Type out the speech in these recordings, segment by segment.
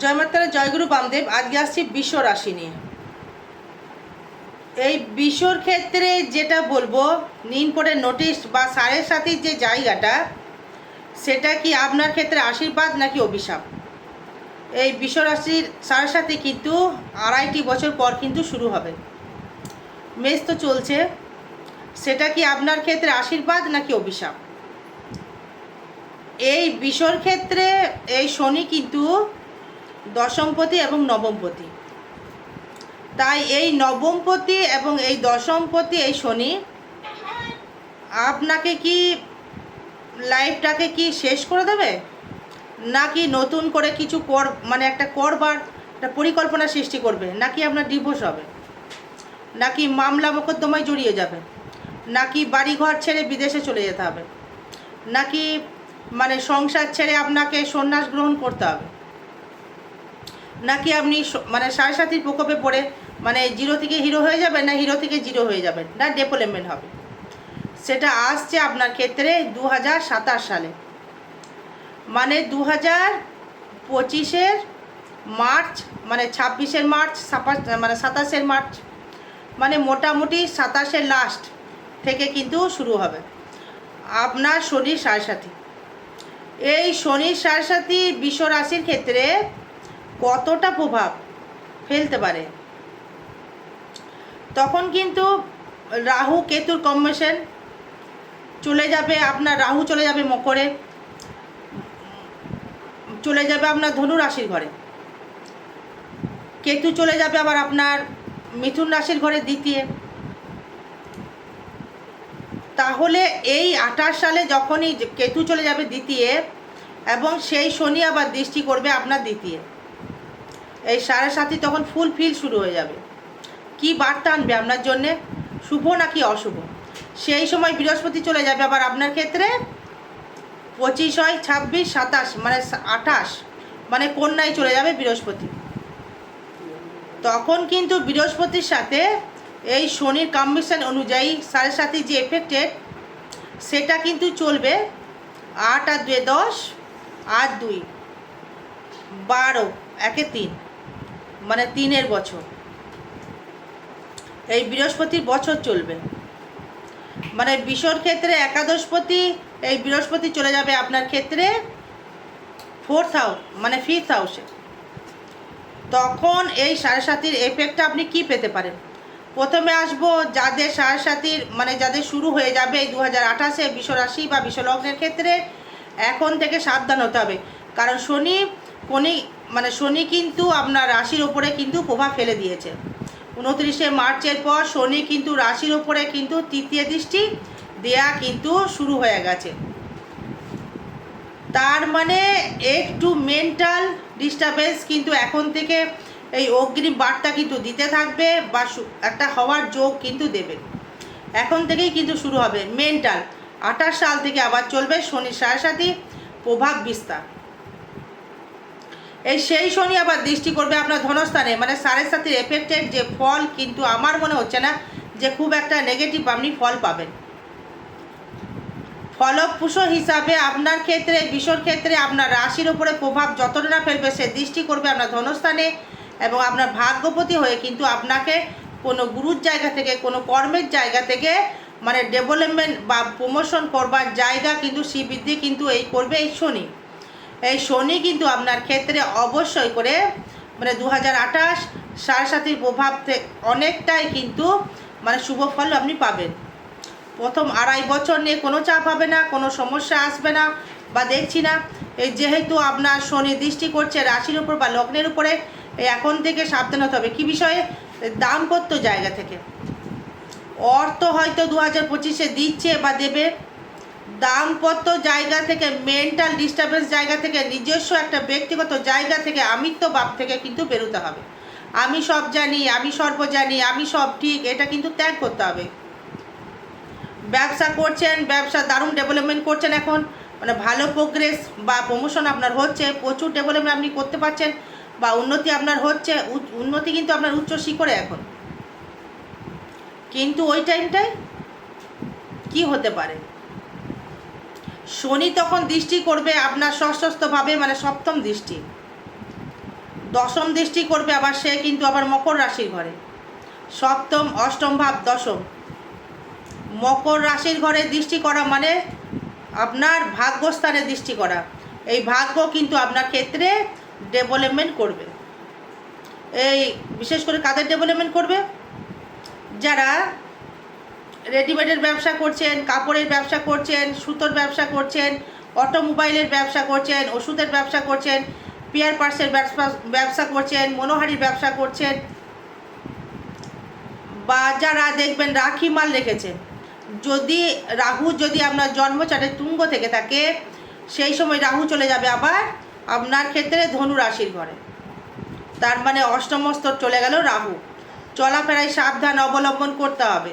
জয় মাতারা জয়গুরু বামদেব, আজকে আসছি বিশ্ব রাশি নিয়ে। এই বিশ্বর ক্ষেত্রে যেটা বলব, নিন পরে নোটিশ বা সাড়ে সাথীর যে জায়গাটা, সেটা কি আপনার ক্ষেত্রে আশীর্বাদ নাকি অভিশাপ? এই বিশ্ব রাশির সাড়ে সাথে কিন্তু আড়াইটি বছর পর কিন্তু শুরু হবে। মেষ তো চলছে, সেটা কি আপনার ক্ষেত্রে আশীর্বাদ নাকি অভিশাপ? এই বিষর ক্ষেত্রে এই শনি কিন্তু দশমপতি এবং নবমপতি। তাই এই নবমপতি এবং এই দশমপতি, এই শনি, আপনাকে কি লাইফটাকে কি শেষ করে দেবে? নাকি নতুন করে কিছু কর মানে একটা করবার, একটা পরিকল্পনা সৃষ্টি করবে? নাকি আপনার ডিভোর্স হবে? নাকি মামলা মোকদ্দমায় জড়িয়ে যাবে? নাকি বাড়িঘর ছেড়ে বিদেশে চলে যেতে হবে? নাকি মানে সংসার ছেড়ে আপনাকে সন্ন্যাস গ্রহণ করতে হবে? নাকি আপনি মানে সাড়ে সাতির প্রকোপে পড়ে মানে জিরো থেকে হিরো হয়ে যাবেন না হিরো থেকে জিরো হয়ে যাবেন? না ডেভেলপমেন্ট হবে। সেটা আসছে আপনার ক্ষেত্রে দু হাজার সাতাশ সালে। মানে দু হাজার পঁচিশের মার্চ মানে ছাব্বিশের মার্চ মানে সাতাশের মার্চ মানে মোটামুটি সাতাশের লাস্ট থেকে কিন্তু শুরু হবে। আপনার শনির সাড়ে সাথী এই শনির সাড়ে সাথী বিশ্ব রাশির ক্ষেত্রে কতটা প্রভাব ফেলতে পারে। তখন কিন্তু রাহু কেতুর কম্বিনেশন চলে যাবে, আপনার রাহু চলে যাবে মকরে, চলে যাবে আপনার ধনু রাশির ঘরে। কেতু চলে যাবে আবার আপনার মিথুন রাশির ঘরে দ্বিতীয়। তাহলে এই আঠাশ সালে যখনই কেতু চলে যাবে দ্বিতীয় এবং সেই শনি আবার দৃষ্টি করবে আপনার দ্বিতীয়। এই সাড়ে সাথী তখন ফুল ফিল শুরু হয়ে যাবে। কি বার্তা আনবে আপনার জন্যে? শুভ নাকি অশুভ? সেই সময় বৃহস্পতি চলে যাবে, আবার আপনার ক্ষেত্রে পঁচিশ হয় ছাব্বিশ, সাতাশ মানে আঠাশ মানে কন্যায় চলে যাবে বৃহস্পতি। তখন কিন্তু বৃহস্পতির সাথে এই শনির কম্বিনেশন অনুযায়ী সাড়ে সাথে যে এফেক্টেড সেটা কিন্তু চলবে আট আর দুয়ে দশ আট দুই, বারো, একে তিন। মানে তিনের বছর। এই বৃহস্পতির বছর চলবে। মানে বিষর ক্ষেত্রে একাদশপতি, এই বৃহস্পতি চলে যাবে আপনার ক্ষেত্রে ফোর্থ হাউস মানে ফিফথ হাউসে তখন এই সাড়ে সাতির এফেক্টটা আপনি কি পেতে পারেন? প্রথমে আসব যাদের সাড়ে সাতির মানে যাদের শুরু হয়ে যাবে এই দু হাজার আঠাশে বিশ্বরাশি বা বিশ্বলগ্নের ক্ষেত্রে, এখন থেকে সাবধান হতে হবে। কারণ শনি, কোনি মানে শনি কিন্তু আপনার রাশির ওপরে কিন্তু প্রভাব ফেলে দিয়েছে। উনত্রিশে মার্চের পর শনি কিন্তু রাশির ওপরে কিন্তু তৃতীয় দৃষ্টি দেয়া কিন্তু শুরু হয়ে গেছে। তার মানে একটু মেন্টাল ডিস্টারবেন্স কিন্তু এখন থেকে এই অগ্রিম বার্তা কিন্তু দিতে থাকবে বা একটা হওয়ার যোগ কিন্তু দেবে। এখন থেকেই কিন্তু শুরু হবে। মেন্টাল আঠাশ সাল থেকে আবার চলবে। শনি সাড়ে সাথী প্রভাব বিস্তার। এই সেই শনি আবার দৃষ্টি করবে আপনার ধনস্থানে। মানে সাড়ে সাতির এফেক্টেড যে ফল কিন্তু আমার মনে হচ্ছে না যে খুব একটা নেগেটিভ আপনি ফল পাবেন। ফলপ্রসূ হিসাবে আপনার ক্ষেত্রে, বিষর ক্ষেত্রে আপনার রাশির উপরে প্রভাব যতটা না ফেলবে সে দৃষ্টি করবে আপনার ধনস্থানে এবং আপনার ভাগ্যপতি হয়ে কিন্তু আপনাকে কোনো গুরুর জায়গা থেকে, কোনো কর্মের জায়গা থেকে মানে ডেভেলপমেন্ট বা প্রমোশন করবার জায়গা কিন্তু শ্রীবৃদ্ধি কিন্তু এই করবে এই শনি। এই শনি কিন্তু আপনার ক্ষেত্রে অবশ্যই করে মানে দু হাজার আঠাশ সাড়ে সাতির প্রভাব অনেকটাই কিন্তু মানে শুভ ফল আপনি পাবেন। প্রথম আড়াই বছর নিয়ে কোনো চাপ হবে না, কোনো সমস্যা আসবে না বা দেখছি না। এই যেহেতু আপনার শনি দৃষ্টি করছে রাশির উপর বা লগ্নের উপরে এখন থেকে সাবধান হতে হবে। কী বিষয়ে? দাম্পত্য জায়গা থেকে। অর্থ হয়তো দু হাজার পঁচিশে দিচ্ছে বা দেবে দাম্পত্য জায়গা থেকে মেন্টাল ডিস্টারবেন্স জায়গা থেকে, নিজস্ব একটা ব্যক্তিগত জায়গা থেকে আমিত্ব ভাব থেকে কিন্তু বেরোতে হবে। আমি সব জানি, আমি সর্ব জানি, আমি সব ঠিক, এটা কিন্তু ত্যাগ করতে হবে। ব্যবসা করছেন, ব্যবসা দারুণ ডেভেলপমেন্ট করছেন এখন। মানে ভালো প্রোগ্রেস বা প্রমোশন আপনার হচ্ছে, প্রচুর ডেভেলপমেন্ট আপনি করতে পারছেন বা উন্নতি আপনার হচ্ছে উন্নতি কিন্তু আপনার উচ্চ শিখরে এখন। কিন্তু ওই টাইমটায় কি হতে পারে? শনি তখন দৃষ্টি করবে আপনার ষষ্ঠস্থভাবে মানে সপ্তম দৃষ্টি। দশম দৃষ্টি করবে আবার সে কিন্তু আবার মকর রাশির ঘরে। সপ্তম, অষ্টম ভাব, দশম। মকর রাশির ঘরে দৃষ্টি করা মানে আপনার ভাগ্যস্থানে দৃষ্টি করা। এই ভাগ্য কিন্তু আপনার ক্ষেত্রে ডেভেলপমেন্ট করবে। এই বিশেষ করে কাদের ডেভেলপমেন্ট করবে? যারা রেডিমেডের ব্যবসা করছেন, কাপড়ের ব্যবসা করছেন, সুতোর ব্যবসা করছেন, অটোমোবাইলের ব্যবসা করছেন, ওষুধের ব্যবসা করছেন পিয়ার পার্সের ব্যবসা ব্যবসা করছেন, মনোহারির ব্যবসা করছেন। বা যারা দেখবেন রাখি মাল রেখেছেন যদি রাহু, যদি আপনার জন্মচাটে তুঙ্গ থেকে থাকে, সেই সময় রাহু চলে যাবে আবার আপনার ক্ষেত্রে ধনু রাশির ঘরে। তার মানে অষ্টম স্তর চলে গেল রাহু। চলাফেরায় সাবধান, অবলম্বন করতে হবে।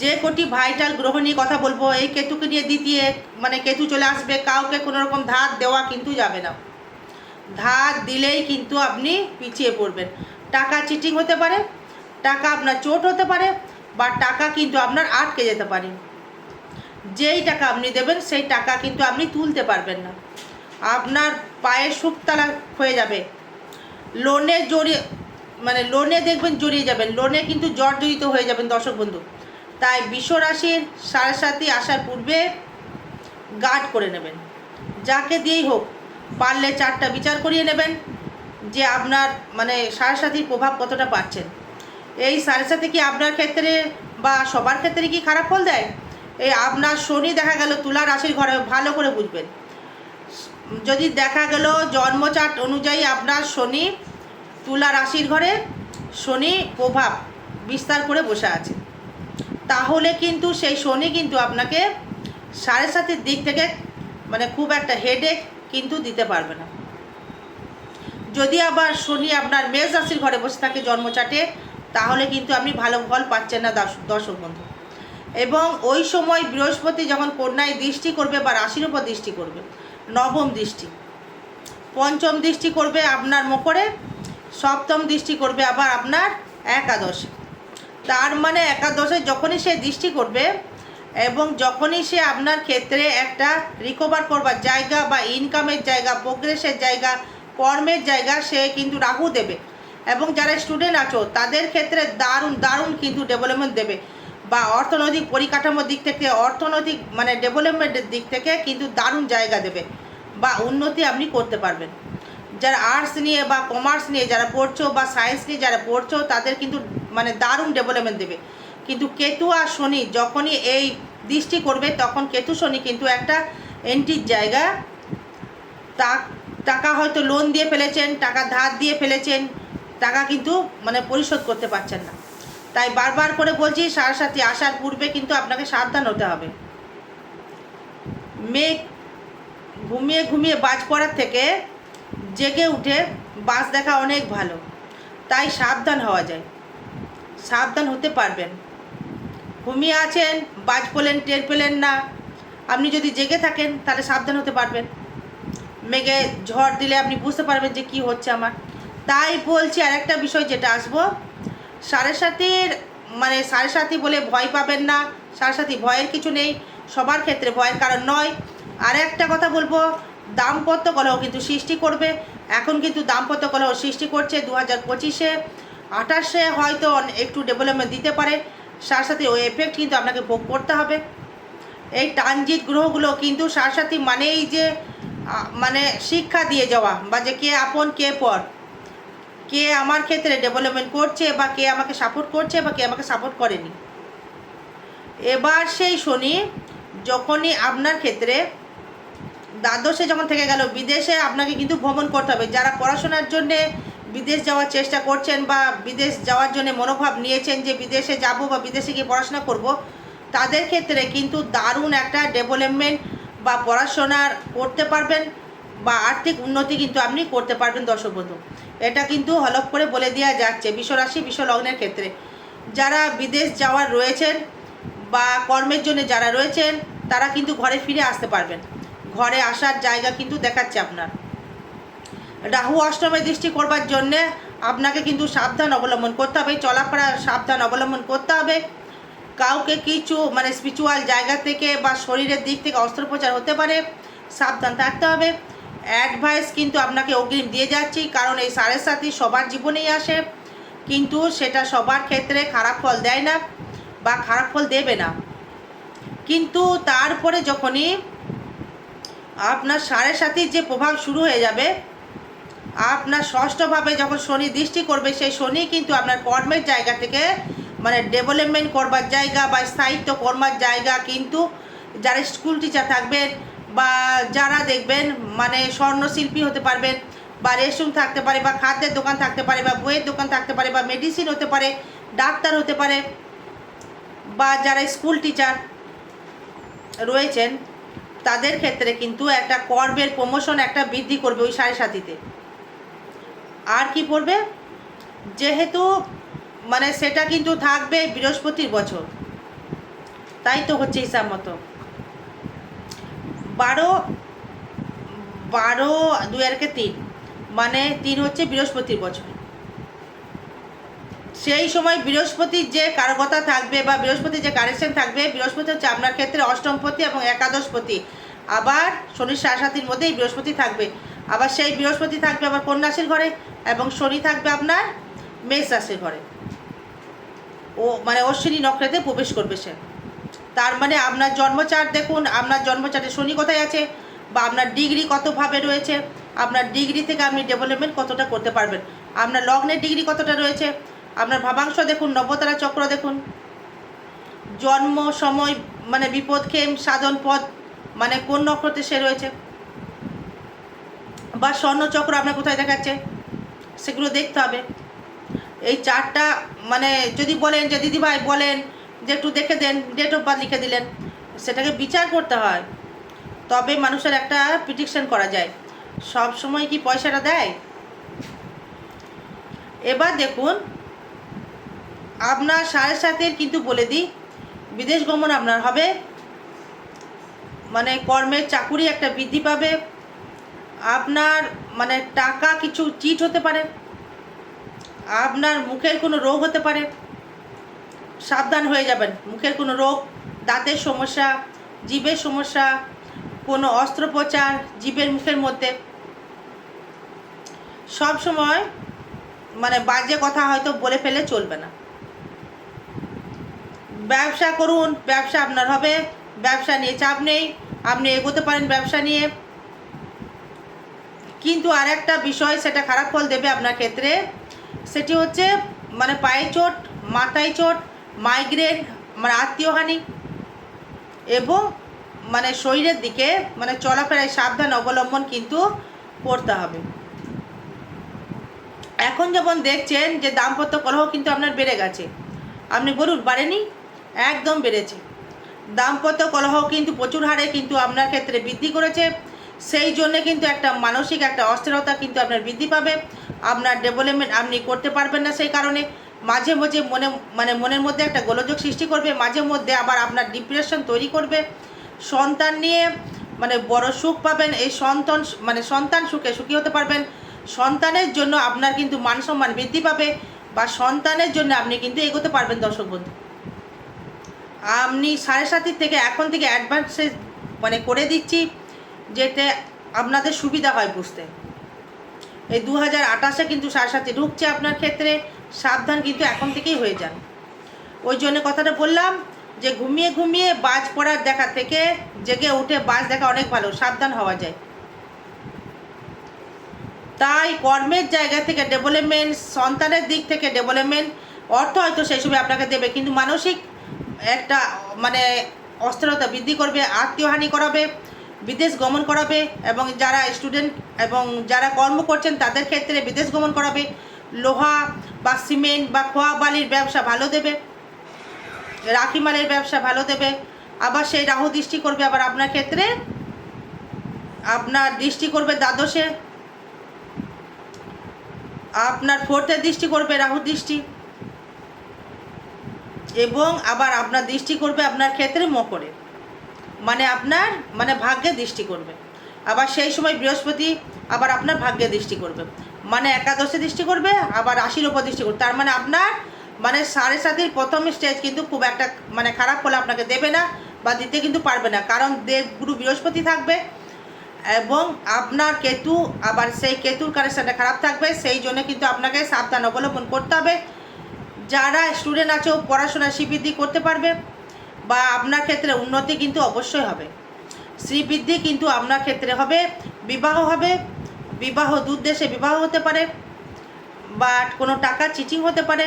যে কোটি ভাইটাল গ্রহ নিয়ে কথা বলব, এই কেতুকে নিয়ে দ্বিতীয় মানে কেতু চলে আসবে, কাউকে কোনো রকম ধার দেওয়া কিন্তু যাবে না। ধার দিলেই কিন্তু আপনি পিছিয়ে পড়বেন। টাকা চিটিং হতে পারে, টাকা আপনার চোট হতে পারে, বা টাকা কিন্তু আপনার আটকে যেতে পারে। যেই টাকা আপনি দেবেন, সেই টাকা কিন্তু আপনি তুলতে পারবেন না। আপনার পায়ের সুপতালা হয়ে যাবে। লোনে জড়িয়ে মানে লোনে দেখবেন জড়িয়ে যাবেন। লোনে কিন্তু জর্জরিত হয়ে যাবেন দর্শক বন্ধু। তাই বিশ্বরাশির সাড়ে সাথে আসার পূর্বে গার্ড করে নেবেন। যাকে দিয়েই হোক, পারলে চারটা বিচার করিয়ে নেবেন যে আপনার মানে সাড়ে সাথীর প্রভাব কতটা পাচ্ছেন। এই সাড়ে সাথে কি আপনার ক্ষেত্রে বা সবার ক্ষেত্রে কি খারাপ ফল দেয়? এই আপনার শনি দেখা গেল তুলা রাশির ঘরে ভালো করে বুঝবেন। যদি দেখা গেল জন্মচাট অনুযায়ী আপনার শনি তুলা রাশির ঘরে শনি প্রভাব বিস্তার করে বসে আছে। তাহলে কিন্তু সেই শনি কিন্তু আপনাকে সাড়ে সাতের দিক থেকে মানে খুব একটা হেডেক কিন্তু দিতে পারবে না। যদি আবার শনি আপনার মেষ রাশির ঘরে বসে থাকে জন্মচাটে, তাহলে কিন্তু আপনি ভালো ফল পাচ্ছেন না দর্শ- দর্শক বন্ধু। এবং ওই সময় বৃহস্পতি যখন কন্যায় দৃষ্টি করবে বা রাশির উপর দৃষ্টি করবে, নবম দৃষ্টি। পঞ্চম দৃষ্টি করবে আপনার মকরে, সপ্তম দৃষ্টি করবে আবার আপনার একাদশে। তার মানে একাদশে যখনই সে দৃষ্টি করবে এবং যখনই সে আপনার ক্ষেত্রে একটা রিকভার করবার জায়গা বা ইনকামের জায়গা প্রোগ্রেসের জায়গা, কর্মের জায়গা সে কিন্তু রাহু দেবে। এবং যারা স্টুডেন্ট আছো, তাদের ক্ষেত্রে দারুণ দারুণ কিন্তু ডেভেলপমেন্ট দেবে। বা অর্থনৈতিক পরিকাঠামোর দিক থেকে, অর্থনৈতিক মানে ডেভেলপমেন্টের দিক থেকে কিন্তু দারুণ জায়গা দেবে। বা উন্নতি আপনি করতে পারবেন। যারা আর্টস নিয়ে বা কমার্স নিয়ে যারা পড়ছো বা সায়েন্স নিয়ে যারা পড়ছো, তাদের কিন্তু মানে দারুণ ডেভেলপমেন্ট দেবে। কিন্তু কেতু আর শনি যখনই এই দৃষ্টি করবে, তখন কেতু শনি কিন্তু একটা এন্ট্রির জায়গা। তা, টাকা হয়তো লোন দিয়ে ফেলেছেন, টাকা ধার দিয়ে ফেলেছেন, টাকা কিন্তু মানে পরিশোধ করতে পারছেন না। তাই বারবার করে বলছি সাড়ে সাথে আসার পূর্বে কিন্তু আপনাকে সাবধান হতে হবে। মেঘ, ঘুমিয়ে ঘুমিয়ে বাজ পড়ার থেকে জেগে উঠে বাস দেখা অনেক ভালো। তাই সাবধান হওয়া যায়। সাবধান হতে পারবেন। ঘুমিয়ে আছেন, বাজ পেলেন, টের পেলেন না। আপনি যদি জেগে থাকেন, তাহলে সাবধান হতে পারবেন। মেঘে ঝড় দিলে আপনি বুঝতে পারবেন যে কি হচ্ছে আমার। তাই বলছি আর একটা বিষয় যেটা আসব। সাড়ে সাতির মানে সাড়ে সাথী বলে ভয় পাবেন না। সাড়ে সাথী ভয়ের কিছু নেই। সবার ক্ষেত্রে ভয়ের কারণ নয়। আর একটা কথা বলব দাম্পত্য কলহ কিন্তু সৃষ্টি করবে। এখন কিন্তু দাম্পত্য কলহ সৃষ্টি করছে দু হাজার পঁচিশে। আঠাশে হয়তো একটু ডেভেলপমেন্ট দিতে পারে। সাথে সাথে ওই এফেক্ট কিন্তু আপনাকে ভোগ করতে হবে। এই ট্রানজিট গ্রহগুলো কিন্তু সাথী মানেই যে মানে শিক্ষা দিয়ে যাওয়া বা যে কে আপন, কে পর। কে আমার ক্ষেত্রে ডেভেলপমেন্ট করছে বা কে আমাকে সাপোর্ট করছে বা কে আমাকে সাপোর্ট করেনি। এবার সেই শনি, যখনই আপনার ক্ষেত্রে দ্বাদশে যখন থেকে গেল, বিদেশে আপনাকে কিন্তু ভ্রমণ করতে হবে। যারা পড়াশোনার জন্যে বিদেশ যাওয়ার চেষ্টা করছেন বা বিদেশ যাওয়ার জন্য মনোভাব নিয়েছেন যে বিদেশে যাব বা বিদেশে গিয়ে পড়াশোনা করব, তাদের ক্ষেত্রে কিন্তু দারুণ একটা ডেভেলপমেন্ট বা পড়াশোনার করতে পারবেন বা আর্থিক উন্নতি কিন্তু আপনি করতে পারবেন দর্শক বন্ধু। এটা কিন্তু হলফ করে বলে দেওয়া যাচ্ছে বিশ্বরাশি, বিশ্বলগ্নের ক্ষেত্রে। যারা বিদেশ যাওয়ার রয়েছেন বা কর্মের জন্য যারা রয়েছেন, তারা কিন্তু ঘরে ফিরে আসতে পারবেন। ঘরে আসার জায়গা কিন্তু দেখাচ্ছে আপনার। রাহু অষ্টমে দৃষ্টি করবার জন্যে আপনাকে কিন্তু সাবধান অবলম্বন করতে হবে, চলাফেরা সাবধান অবলম্বন করতে হবে। কাউকে কিছু মানে স্পিরিচুয়াল জায়গা থেকে বা শরীরের দিক থেকে অস্ত্রোপচার হতে পারে, সাবধান থাকতে হবে। অ্যাডভাইস কিন্তু আপনাকে অগ্রিম দিয়ে যাচ্ছি, কারণ এই সাড়ে সাথী সবার জীবনেই আসে, কিন্তু সেটা সবার ক্ষেত্রে খারাপ ফল দেয় না বা খারাপ ফল দেবে না। কিন্তু তারপরে যখনই আপনার সাড়ে সাথীর যে প্রভাব শুরু হয়ে যাবে, আপনার ষষ্ঠভাবে যখন শনি দৃষ্টি করবে, সেই শনি কিন্তু আপনার কর্মের জায়গা থেকে মানে ডেভেলপমেন্ট করবার জায়গা বা স্থায়িত্ব কর্মার জায়গা কিন্তু যারা স্কুল টিচার থাকবেন বা যারা দেখবেন মানে স্বর্ণশিল্পী হতে পারবেন বা রেশম থাকতে পারে বা খাদ্যের দোকান থাকতে পারে বা বইয়ের দোকান থাকতে পারে বা মেডিসিন হতে পারে, ডাক্তার হতে পারে বা যারা স্কুল টিচার রয়েছেন তাদের ক্ষেত্রে কিন্তু একটা কর্মের প্রমোশন একটা বৃদ্ধি করবে ওই সাড়ে সাথীতে আর কি পড়বে? যেহেতু মানে সেটা কিন্তু থাকবে বৃহস্পতির বছর। তাই তো হচ্ছে হিসাব মতো। বারো বারো, দুই আরকে তিন। মানে তিন হচ্ছে বৃহস্পতির বছর। সেই সময় বৃহস্পতির যে কারকতা থাকবে বা বৃহস্পতির যে কারেকশন থাকবে, বৃহস্পতি হচ্ছে আপনার ক্ষেত্রে অষ্টমপতি এবং একাদশপতি। আবার শনির সাড়ে মধ্যেই বৃহস্পতি থাকবে। আবার সেই বৃহস্পতি থাকবে আবার কন্যা রাশির ঘরে এবং শনি থাকবে আপনার মেষ রাশির ঘরে। ও মানে অশ্বিনী নক্ষত্রে প্রবেশ করবে সে। তার মানে আপনার জন্মচার দেখুন, আপনার জন্মচারে শনি কোথায় আছে বা আপনার ডিগ্রি কতভাবে রয়েছে, আপনার ডিগ্রি থেকে আপনি ডেভেলপমেন্ট কতটা করতে পারবেন, আপনার লগ্নের ডিগ্রি কতটা রয়েছে আপনার ভাবাংশ দেখুন, নবতারা চক্র দেখুন। জন্ম, সময় মানে বিপদ খেম, সাধন পদ মানে কোন নক্ষত্রে সে রয়েছে? বা স্বর্ণচক্র আপনার কোথায় দেখাচ্ছে? সেগুলো দেখতে হবে। এই চারটা মানে যদি বলেন যে, দিদিভাই বলেন যে, একটু দেখে দেন ডেট অফ বার্থ লিখে দিলেন, সেটাকে বিচার করতে হয়। তবে মানুষের একটা প্রিডিকশন করা যায়। সব সময় কি পয়সাটা দেয়? এবার দেখুন আপনার সাড়ে সাতের কিন্তু বলে দিই, বিদেশ গমন আপনার হবে। মানে কর্মের চাকুরি একটা বৃদ্ধি পাবে। আপনার মানে টাকা কিছু চিট হতে পারে। আপনার মুখের কোনো রোগ হতে পারে। সাবধান হয়ে যাবেন। মুখের কোনো রোগ, দাঁতের সমস্যা জীবের সমস্যা, কোনো অস্ত্রোপচার জীবের মুখের মধ্যে। সব সময় মানে বাজে কথা হয়তো বলে ফেলে চলবে না। ব্যবসা করুন, ব্যবসা আপনার হবে, ব্যবসা নিয়ে চাপ নেই, আপনি এগোতে পারেন ব্যবসা নিয়ে। কিন্তু আর একটা বিষয়, সেটা খারাপ ফল দেবে আপনার ক্ষেত্রে, সেটি হচ্ছে মানে পায়ে চোট, মাথায় চোট মাইগ্রেন মানে আত্মীয়হানি এবং মানে শরীরের দিকে মানে চলাফেরায় সাবধান অবলম্বন কিন্তু করতে হবে। এখন যেমন দেখছেন যে দাম্পত্য কলহ কিন্তু আপনার বেড়ে গেছে। আপনি বলুন, বাড়েনি? একদম বেড়েছে। দাম্পত্য কলহ কিন্তু প্রচুর হারে কিন্তু আপনার ক্ষেত্রে বৃদ্ধি করেছে। সেই জন্যে কিন্তু একটা মানসিক, একটা অস্থিরতা কিন্তু আপনার বৃদ্ধি পাবে। আপনার ডেভেলপমেন্ট আপনি করতে পারবেন না সেই কারণে। মাঝে মাঝে মনে মানে মনের মধ্যে একটা গোলযোগ সৃষ্টি করবে। মাঝে মধ্যে আবার আপনার ডিপ্রেশন তৈরি করবে। সন্তান নিয়ে মানে বড় সুখ পাবেন। এই সন্তান মানে সন্তান সুখে সুখী হতে পারবেন। সন্তানের জন্য আপনার কিন্তু মান সম্মান বৃদ্ধি পাবে। বা সন্তানের জন্য আপনি কিন্তু এগোতে পারবেন দর্শক বন্ধু। আপনি সাড়ে সাতির থেকে এখন থেকে অ্যাডভান্সে মানে করে দিচ্ছি, যেতে আপনাদের সুবিধা হয় বুঝতে। এই দু হাজার আঠাশে কিন্তু সাড়ে সাথে ঢুকছে আপনার ক্ষেত্রে, সাবধান কিন্তু এখন থেকেই হয়ে যান। ওই জন্য কথাটা বললাম যে ঘুমিয়ে ঘুমিয়ে বাজ পড়ার দেখা থেকে জেগে উঠে বাজ দেখা অনেক ভালো, সাবধান হওয়া যায়। তাই কর্মের জায়গা থেকে ডেভেলপমেন্ট সন্তানের দিক থেকে ডেভেলপমেন্ট অর্থ হয়তো সেই সময় আপনাকে দেবে, কিন্তু মানসিক একটা মানে অস্থিরতা বৃদ্ধি করবে, আত্মীয়হানি করাবে, বিদেশ গমন করাবে, এবং যারা স্টুডেন্ট এবং যারা কর্ম করছেন, তাদের ক্ষেত্রে বিদেশ গমন করাবে। লোহা বা সিমেন্ট বা খোয়া বালির ব্যবসা ভালো দেবে। রাখি মালের ব্যবসা ভালো দেবে। আবার সেই রাহু দৃষ্টি করবে, আবার আপনার ক্ষেত্রে আপনার দৃষ্টি করবে দ্বাদশে। আপনার ফোর্থের দৃষ্টি করবে রাহু দৃষ্টি। এবং আবার আপনার দৃষ্টি করবে আপনার ক্ষেত্রে মকরে। মানে আপনার মানে ভাগ্যে দৃষ্টি করবে। আবার সেই সময় বৃহস্পতি আবার আপনার ভাগ্যে দৃষ্টি করবে। মানে একাদশে দৃষ্টি করবে, আবার রাশির ওপর দৃষ্টি করবে। তার মানে আপনার মানে সাড়ে সাতের প্রথম স্টেজ কিন্তু খুব একটা মানে খারাপ ফলে আপনাকে দেবে না বা দিতে কিন্তু পারবে না। কারণ দেব গুরু বৃহস্পতি থাকবে এবং আপনার কেতু, আবার সেই কেতুর কানেকশানটা খারাপ থাকবে। সেই জন্য কিন্তু আপনাকে সাবধান অবলম্বন করতে হবে। যারা স্টুডেন্ট আছে, ও পড়াশোনা শ্রীবৃদ্ধি করতে পারবে বা আপনার ক্ষেত্রে উন্নতি কিন্তু অবশ্যই হবে। শ্রীবৃদ্ধি কিন্তু আপনার ক্ষেত্রে হবে, বিবাহ হবে, বিবাহ দূর দেশে বিবাহ হতে পারে, বা কোনো টাকা চিচিং হতে পারে,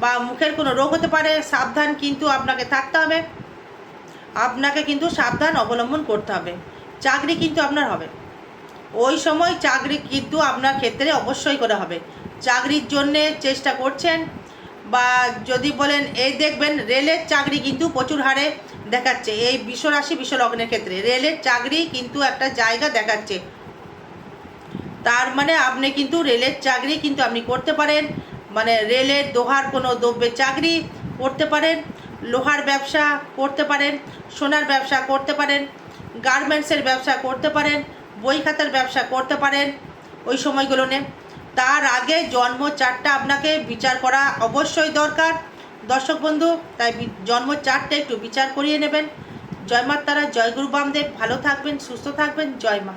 বা মুখের কোনো রোগ হতে পারে, সাবধান কিন্তু আপনাকে থাকতে হবে। আপনাকে কিন্তু সাবধান অবলম্বন করতে হবে। চাকরি কিন্তু আপনার হবে। ওই সময় চাকরি কিন্তু আপনার ক্ষেত্রে অবশ্যই করে হবে। চাকরির জন্যে চেষ্টা করছেন বা যদি বলেন, এই দেখবেন, রেলের চাকরি কিন্তু প্রচুর হারে দেখাচ্ছে। এই বিশ্বরাশি বিশ্বলগ্নের ক্ষেত্রে রেলের চাকরি কিন্তু একটা জায়গা দেখাচ্ছে। তার মানে আপনি কিন্তু রেলের চাকরি কিন্তু আপনি করতে পারেন। মানে রেলের দোহার কোনো দ্রব্যের চাকরি করতে পারেন, লোহার ব্যবসা করতে পারেন, সোনার ব্যবসা করতে পারেন, গার্মেন্টসের ব্যবসা করতে পারেন, বই খাতার ব্যবসা করতে পারেন ওই সময়গুলোনে। তার আগে জন্ম চারটা আপনাকে বিচার করা অবশ্যই দরকার। দর্শক বন্ধু, তাই জন্ম চারটা একটু বিচার করিয়ে নেবেন। জয় মাতারা, জয় গুরু বামদেব। ভালো থাকবেন, সুস্থ থাকবেন। জয় মা।